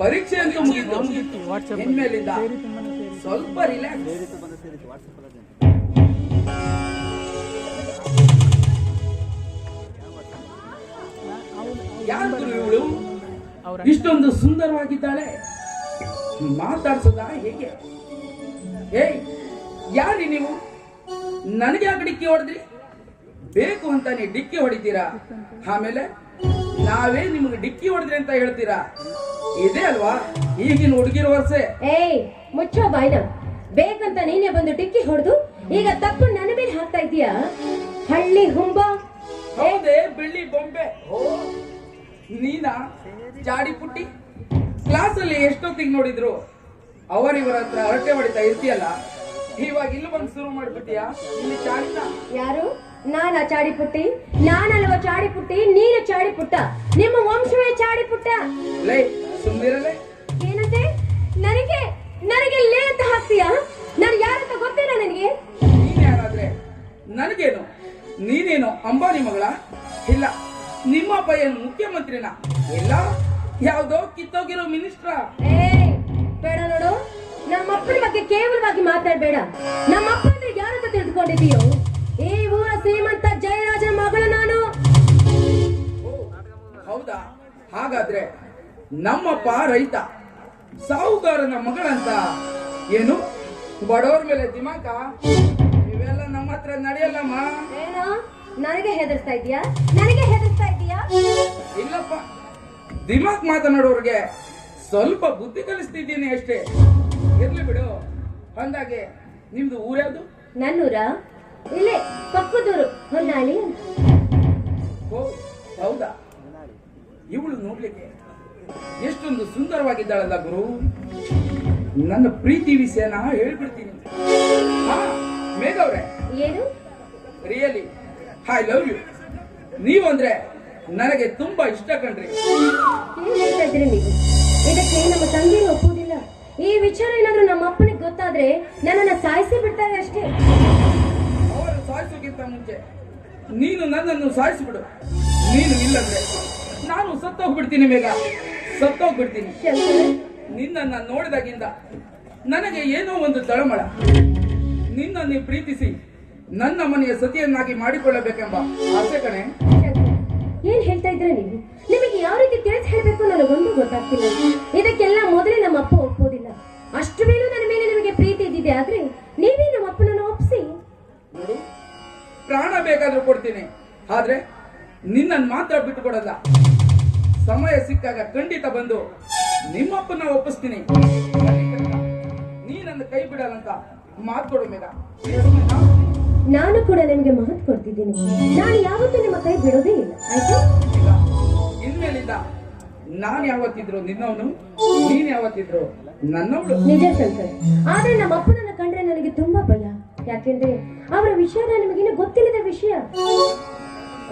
ಪರೀಕ್ಷೆ ಅಂತೂ ಮುಗಿತು ಇನ್ಮೇಲಿಂದ ಸ್ವಲ್ಪ ರಿಲ್ಯಾಕ್ಸ್ ಯಾರು ಇವಳು? ಇಷ್ಟೊಂದು ಸುಂದರವಾಗಿದ್ದಾಳೆ. ಮಾತಾಡ್ಸೋದ ಹೇಗೆ? ಏಯ್ ಯಾರಿ ನೀವು? ನನಗೆ ಯಾಕೆ ಡಿಕ್ಕಿ ಹೊಡೆದ್ರಿ? ಬೇಕು ಅಂತ ನೀವು ಡಿಕ್ಕಿ ಹೊಡಿತೀರಾ? ಆಮೇಲೆ ನಾವೇ ನಿಮಗೆ ಡಿಕ್ಕಿ ಹೊಡೆದ್ರಿ ಅಂತ ಹೇಳ್ತೀರಾ? ಇದೇ ಅಲ್ವಾ? ಈಗಿನ ಹುಡುಗಿರ ವರ್ಷೆ ಏಯ್ ಮುಚ್ಚೋ ಬಾಯ್ನ. ಬೇಕಂತ ನೀನೇ ಬಂದು ಟಿಕ್ಕಿ ಹೊಡೆದು ಈಗ ತಪ್ಪು ನನ್ನ ಮೇಲೆ ಹಾಕ್ತಾ ಇದೀಯಾ ಹಳ್ಳಿ ಹುಂಬ. ಹೌದೇ ಬೆಳ್ಳಿ ಬೊಂಬೆ. ಓ ನೀನಾ? ಜಾಡಿ ಪುಟ್ಟಿ? ಕ್ಲಾಸಲ್ಲಿ ಎಷ್ಟೊತ್ತಿಗೆ ನೋಡಿದ್ರು? ಅವರಿವರ ಹತ್ರ ಹರಟೆ ಹೊಡಿತಾ ಇರ್ತೀಯಲ್ಲ. ಇವಾಗ ಇಲ್ಲಿ ಬಂದು ಶುರು ಮಾಡ್ಬಿಟ್ಟಿಯಾ? ಇಲ್ಲಿ ಚಾಡಿನ ಯಾರು? ನಾನ ಚಾಡಿ ಪುಟ್ಟಿ? ನಾನಲ್ವ ಚಾಡಿ ಪುಟ್ಟಿ? ನೀನು ಚಾಡಿ ಪುಟ್ಟ? ನಿಮ್ಮ ವಂಶವೇ ಚಾಡಿ ಪುಟ್ಟ? ಲೇ ಸುಮ್ಮನಿರಲೇ ಏನಂತೆ? ನನಗೆ ನನಗೆ ಲೇ ಅಂತ ಹಾಕ್ತೀಯಾ? ನಾನು ಯಾರಂತ ಗೊತ್ತೇನ ನನಗೆ? ನೀನ್ ಯಾರಾದ್ರೆ? ನನಗೇನು? ನೀನೇನು ಅಂಬಾನಿ ಮಗಳ? ಇಲ್ಲ ನಿಮ್ಮಪ್ಪ ಏನು ಮುಖ್ಯಮಂತ್ರಿನ. ಇಲ್ಲ ಯಾವ್ದೋ ಕಿತ್ತೋಗಿರೋ ಮಿನಿಸ್ಟ್ರ. ಏ ಬೇಡ ನೋಡು. ನಮ್ಮಪ್ಪನ ಬಗ್ಗೆ ಕೇವಲವಾಗಿ ಮಾತಾಡ್ಬೇಡ. ನಮ್ಮಪ್ಪ ಅಂದ್ರೆ ಯಾರಂತ ತಿಳಿದುಕೊಂಡಿದೀಯೋ ಈ ಊರ ಶ್ರೀಮಂತ ಜಯರಾಜನ ಮಗಳು ನಾನು. ಹೌದಾ? ಹಾಗಾದ್ರೆ ನಮ್ಮಪ್ಪ ರೈತ. ಸಾಹುಕಾರನ ಮಗಳಂತ. ಏನು? ಬಡವ್ರ ಮೇಲೆ ದಿಮಾಕ? ಇವೆಲ್ಲ ನಮ್ಮ ಹತ್ರ ನಡೆಯಲ್ಲಮ್ಮ. ಏನೋ? ನನಗೆ ಹೆದರ್ಸ್ತಾ ಇದೀಯಾ ನನಗೆ ಹೆದರ್ಸ್ತಾ ಇದೀಯಾ ಇಲ್ಲಪ್ಪ. ದಿಮಾಕ್ ಮಾತನಾಡೋರ್ಗೆ ಸ್ವಲ್ಪ ಬುದ್ಧಿ ಕಲಿಸ್ತಿದ್ದೀನಿ ಅಷ್ಟೇ. ಇರ್ಲಿ ಬಿಡು. ಅಂದಾಗೆ ನಿಮ್ದು ಊರ್ಯಾವ್ದು ನನ್ನೂರ? ಇಲ್ಲೇ ಪಕ್ಕದೂರು ಹೊನ್ನಾಳಿ ಓ ಹೌದಾ? ಇವಳು ನೋಡ್ಲಿಕ್ಕೆ ಎಷ್ಟೊಂದು ಸುಂದರವಾಗಿದ್ದಾಳಲ್ಲ ಗುರು. ನನ್ನ ಪ್ರೀತಿ ವಿಷಯ ನಾ ಹೇಳ್ಬಿಡ್ತೀನಿ ಮೇಘವ್ರೆ ಏನು? ರಿಯಲಿ ಐ ಲವ್ ಯು ನೀವು ಅಂದ್ರೆ ನನಗೆ ತುಂಬಾ ಇಷ್ಟ ಕಣ್ರಿ. ನೀವು? ಇದಕ್ಕೆ ನಮ್ಮ ತಂದೆ ಒಪ್ಪುವುದಿಲ್ಲ. ಈ ವಿಚಾರ ಏನಾದ್ರೂ ನಮ್ಮ ಅಪ್ಪನಿಗೆ ಗೊತ್ತಾದ್ರೆ ನನ್ನನ್ನ ಸಾಯಿಸಿ ಬಿಡ್ತಾರೆ ಅಷ್ಟೇ. ಅವರು ಸಾಯಿಸೋಕ್ಕಿಂತ ಮುಂಚೆ ನೀನು ನನ್ನನ್ನು ಸಾಯಿಸಿಬಿಡು. ನೀನು ಇಲ್ಲಂದ್ರೆ ನಾನು ಸತ್ತೋಗ್ಬಿಡ್ತೀನಿ ಬೇಗ ಸತ್ತೋಗ್ಬಿಡ್ತೀನಿ. ನಿನ್ನನ್ನು ನೋಡಿದಾಗಿಂದ ನನಗೆ ಏನೋ ಒಂದು ತಳಮಳ ನಿನ್ನನ್ನು ಪ್ರೀತಿಸಿ ನನ್ನ ಮನೆಯ ಸತಿಯನ್ನಾಗಿ ಮಾಡಿಕೊಳ್ಳಬೇಕೆಂಬ ಆಸೆ ಕಣೆ. ಏನ್ ಹೇಳ್ತಾ ಇದ್ರೆ ನೀವು? ನಿಮಗೆ ಯಾವ ರೀತಿ ತಿಳಿಸಿ ಹೇಳ್ಬೇಕು ನನಗೊಂದು ಗೊತ್ತಾಗ್ತಿಲ್ಲ. ಇದಕ್ಕೆಲ್ಲ ಮೊದಲೇ ನಮ್ಮ ಅಪ್ಪ ಒಪ್ಪೋದಿಲ್ಲ. ಅಷ್ಟು ಮೇಲೂ ನನ್ನ ಮೇಲೆ ನಿಮಗೆ ಪ್ರೀತಿ ಇದ್ದಿದೆ ಆದ್ರೆ ನೀವೇ ನಮ್ಮ ಅಪ್ಪನನ್ನು ಒಪ್ಪಿಸಿ ನೋಡು ಪ್ರಾಣ ಬೇಕಾದ್ರೂ ಕೊಡ್ತೀನಿ. ಆದ್ರೆ ನಿನ್ನನ್ನು ಮಾತ್ರ ಬಿಟ್ಟುಕೊಡಲ್ಲ. ಸಮಯ ಸಿಕ್ಕಾಗ ಖಂಡಿತ ಬಂದು ನಿಮ್ಮಪ್ಪನ ಒಪ್ಪಿಸ್ತೀನಿ. ನೀ ನನ್ನ ಕೈ ಬಿಡಲ್ಲಂತ ಮಾತು ಕೊಡು ಮೇಘ. ನಾನು ಕೂಡ ನಿಮಗೆ ಮಹತ್ ಕೊಡ್ತಿದ್ದೀನಿ. ನಾನು ಯಾವತ್ತೂ ನಿಮ್ಮ ಕೈ ಬಿಡೋದೇ ಇಲ್ಲ. ಆಯ್ತು? ಇನ್ಮೇಲಿಂದ ನಾನು ಯಾವತ್ತಿದ್ರು ನಿನ್ನವನು ನೀನ್ ಯಾವತ್ತಿದ್ರು ನನ್ನವಳು. ನಿಜ ಶಂಕರ್. ಆದ್ರೆ ನಮ್ಮ ಅಪ್ಪನನ್ನ ಕಂಡ್ರೆ ನನಗೆ ತುಂಬಾ ಭಯ. ಯಾಕೆಂದ್ರೆ ಅವರ ವಿಷಯ ನಿಮಗಿನ್ನೂ ಗೊತ್ತಿಲ್ಲದ ವಿಷಯ.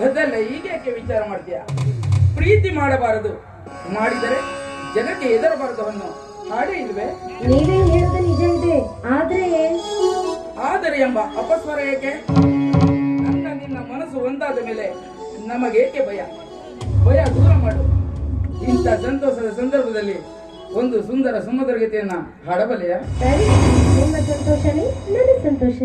ಅದಲ್ಲ ಈಗ ಯಾಕೆ ವಿಚಾರ ಮಾಡ್ತೀಯ? ಪ್ರೀತಿ ಮಾಡಬಾರದು. ಮಾಡಿದರೆ ಜನಕ್ಕೆ ಹೆದರಬಾರದು ಅನ್ನೋ ಹಾಡೇ ಇಲ್ವೇ? ನೀವೇ ಹೇಳೋದು ನಿಜ ಇದೆ. ಆದ್ರೆ ಆದರೆ ಎಂಬ ಅಪಸ್ವರ ಏಕೆ? ನನ್ನ ನಿನ್ನ ಮನಸ್ಸು ಒಂದಾದ ಮೇಲೆ ನಮಗೇಕೆ ಭಯ? ಭಯ ದೂರ ಮಾಡು. ಇಂಥ ಸಂತೋಷದ ಸಂದರ್ಭದಲ್ಲಿ ಒಂದು ಸುಂದರ ಸುಮಧುರಗತೆಯನ್ನ ಹಾಡಬಲ್ಲೆಯ? ನಿಮ್ಮ ಸಂತೋಷನೇ ನನ್ನ ಸಂತೋಷ.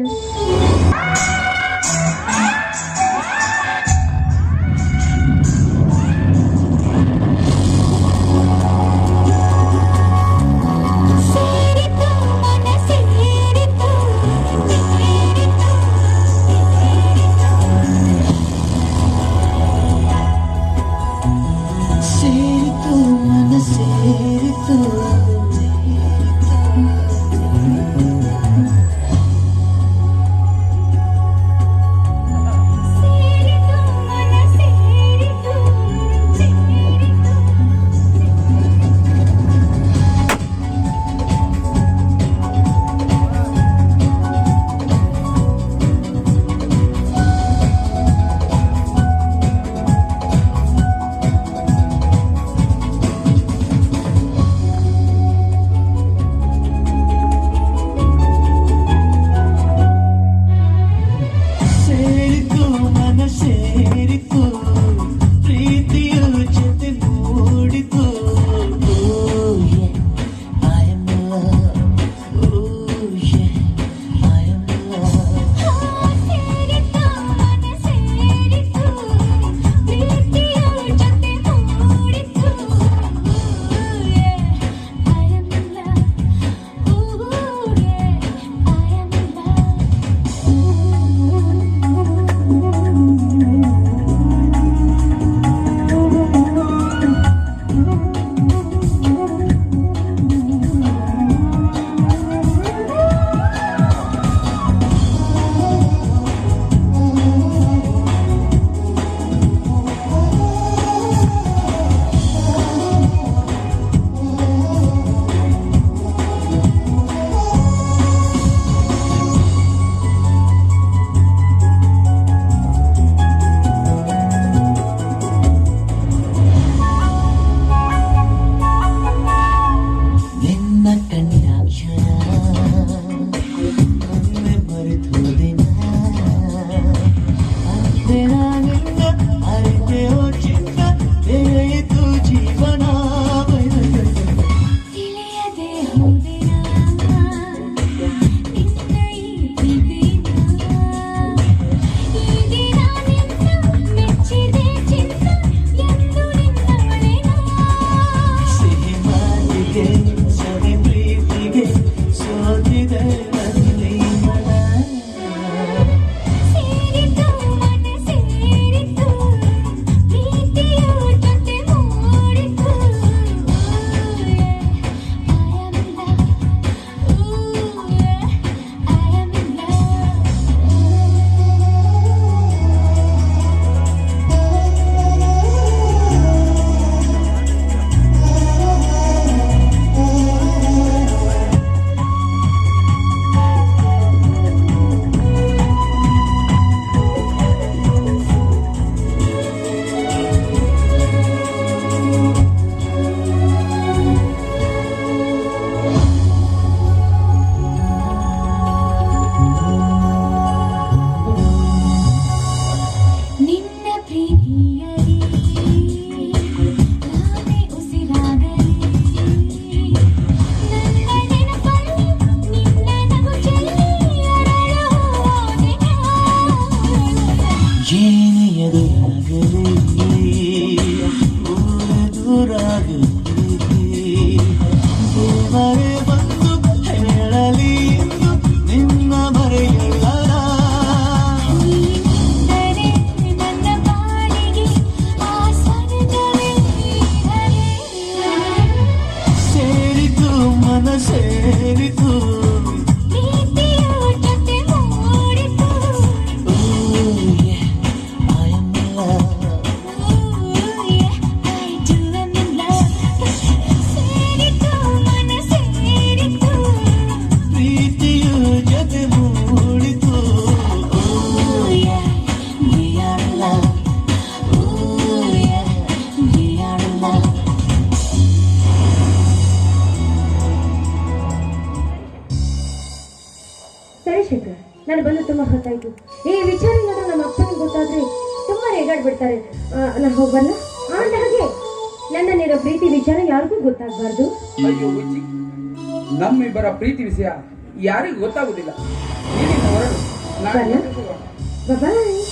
ನಾನು ಬಂದು ತುಂಬಾ ಹೊತ್ತಾಯ್ತು ಈ ವಿಚಾರ ಏನಾದರೂ ನಮ್ಮ ಅಪ್ಪನಿಗೆ ಗೊತ್ತಾದ್ರೆ ತುಂಬಾ ರೇಗಾಡ್ಬಿಡ್ತಾರೆ. ನಾನು ಹೋಗಲ್ಲ ಆಂಡ ಹಾಗೆ ನನ್ನ ನನ್ನಲ್ಲಿರೋ ಪ್ರೀತಿ ವಿಚಾರ ಯಾರಿಗೂ ಗೊತ್ತಾಗಬಾರ್ದು. ಅಯ್ಯೋ ಉಜ್ಜಿ ನಮ್ಮಿಬ್ಬರ ಪ್ರೀತಿ ವಿಷಯ ಯಾರಿಗೂ ಗೊತ್ತಾಗುದಿಲ್ಲ. ನೀನು ಹೊರಡು. ನಾನು ಬಾಯ್